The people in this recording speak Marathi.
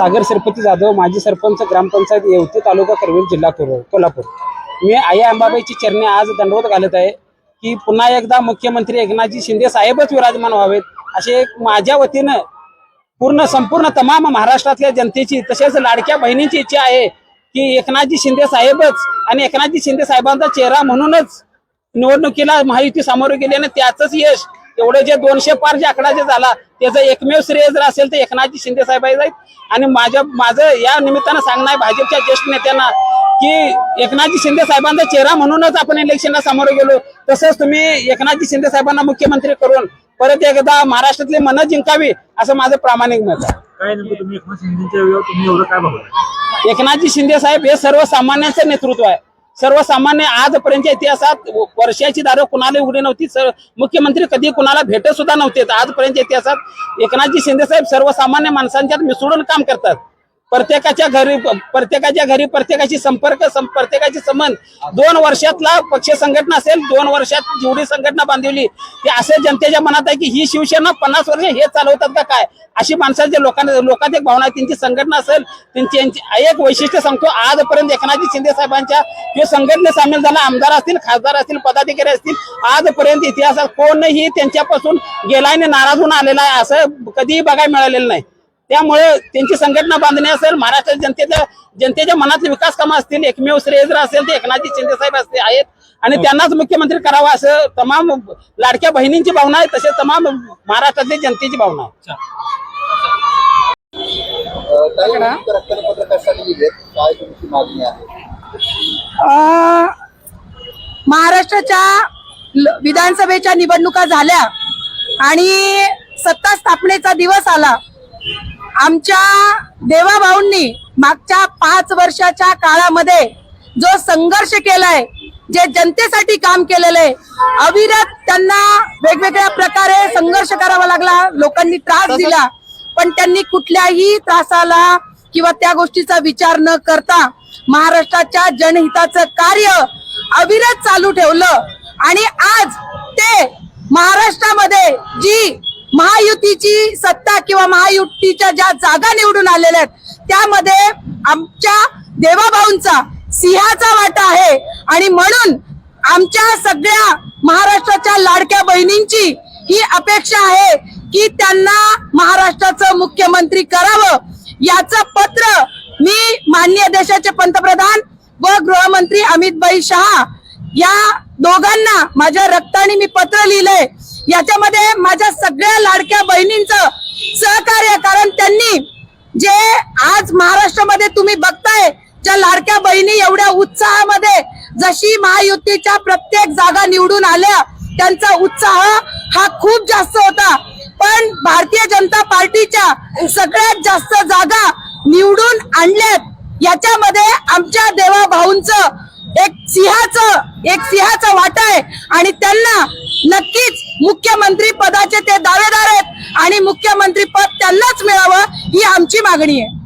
सागर सरपती जाधव माजी सरपंच ग्रामपंचायत येवती तालुका करवीर जिल्हा कोल्हापूर. मी आई अंबाबाईची चरणे आज दंडवत घालत आहे की पुन्हा एकदा मुख्यमंत्री एकनाथजी शिंदे साहेबच विराजमान व्हावेत असे माझ्या वतीनं पूर्ण संपूर्ण तमाम महाराष्ट्रातल्या जनतेची तसेच लाडक्या बहिणींची इच्छा आहे की एकनाथजी शिंदे साहेबच आणि एकनाथजी शिंदे साहेबांचा चेहरा म्हणूनच निवडणुकीला महायुती सामोरे गेली आणि त्याचंच यश एवढे जे दोनशे पार जे आकडा जे झाला त्याचं एकमेव श्रेय जर असेल तर एकनाथजी शिंदे साहेब आहेत आणि माझ्या माझं या निमित्तानं सांगणं आहे भाजपच्या ज्येष्ठ नेत्यांना की एकनाथजी शिंदे साहेबांचा चेहरा म्हणूनच आपण इलेक्शनला सामोरे गेलो. तसंच तुम्ही एकनाथजी शिंदे साहेबांना मुख्यमंत्री करून परत एकदा महाराष्ट्रातली मनं जिंकावी असं माझं प्रामाणिक मत आहे. काय तुम्ही एकनाथजी शिंदे साहेब हे सर्वसामान्यांचं नेतृत्व आहे. सर्वसामान्य आजपर्यंतच्या इतिहासात वर्षाची दारं कुणाला उघडी नव्हती. सर मुख्यमंत्री कधी कुणाला भेटत सुद्धा नव्हते. आजपर्यंतच्या इतिहासात एकनाथजी शिंदे साहेब सर्वसामान्य माणसांच्यात मिसळून काम करतात. प्रत्येकाच्या घरी प्रत्येकाच्या घरी प्रत्येकाशी संपर्क प्रत्येकाची संबंध. दोन वर्षातला पक्ष संघटना असेल दोन वर्षात जेवढी संघटना बांधवली ते असे जनतेच्या मनात आहे की ही शिवसेना पन्नास वर्ष हे चालवतात का काय? अशी माणसाच्या लोकांना लोकात एक भावना त्यांची संघटना असेल त्यांची एक वैशिष्ट्य सांगतो आजपर्यंत एकनाथजी शिंदे साहेबांच्या जे संघटनेत सामील झाला आमदार असतील खासदार असतील पदाधिकारी असतील आजपर्यंत इतिहासात कोणही त्यांच्यापासून गेला आणि नाराज होऊन आलेला आहे असं कधीही बघायला मिळालेलं नाही. त्यामुळे त्यांची संघटना बांधणी असेल महाराष्ट्राच्या जनतेच्या जनतेच्या मनातले विकास कामं असतील एकमेव श्रेय जर असेल ते एकनाथजी शिंदे साहेब असते आहेत. आणि त्यांनाच मुख्यमंत्री करावा असं तमाम लाडक्या बहिणींची भावना आहे तसेच तमाम महाराष्ट्रातली जनतेची भावना आहे. महाराष्ट्राच्या विधानसभेच्या निवडणुका झाल्या आणि सत्ता स्थापनेचा दिवस आला. आमच्या देवाभाऊंनी मागच्या पाच वर्षाच्या काळामध्ये जो संघर्ष केलाय जे जनतेसाठी काम केलेलं आहे अविरत त्यांना वेगवेगळ्या प्रकारे संघर्ष करावा लागला लोकांनी त्रास दिला. पण त्यांनी कुठल्याही त्रासाला किंवा त्या गोष्टीचा विचार न करता महाराष्ट्राच्या जनहिताचं कार्य अविरत चालू ठेवलं. आणि आज ते महाराष्ट्रामध्ये जी महायुतीची सत्ता किंवा महायुतीच्या ज्या जागा निवडून आलेल्या आहेत त्यामध्ये आमच्या देवाभाऊंचा सिंहाचा वाटा आहे. आणि म्हणून आमच्या सगळ्या महाराष्ट्राच्या लाडक्या बहिणींची ही अपेक्षा आहे की त्यांना महाराष्ट्राचं मुख्यमंत्री करावं. याचं पत्र मी माननीय देशाचे पंतप्रधान व गृहमंत्री अमित भाई शहा या दोघांना माझ्या रक्ताने मी पत्र लिहिलंय. याच्यामध्ये माझ्या सगळ्या लाडक्या बहिणींचं सहकार्य कारण त्यांनी जे आज महाराष्ट्रामध्ये तुम्ही बघताय ज्या लाडक्या बहिणी एवढ्या उत्साहामध्ये जशी महायुतीच्या प्रत्येक जागा निवडून आल्या त्यांचा उत्साह हा खूप जास्त होता. पण भारतीय जनता पार्टीच्या सगळ्यात जास्त जागा निवडून आणल्यात याच्यामध्ये आमच्या देवा भाऊंचं एक सिंहाचं एक सिंहाचा वाटा आहे. आणि त्यांना नक्कीच मुख्यमंत्री पदाचे ते दावेदार आहेत. आणि मुख्यमंत्री पद त्यांनाच मिळावं ही आमची मागणी आहे.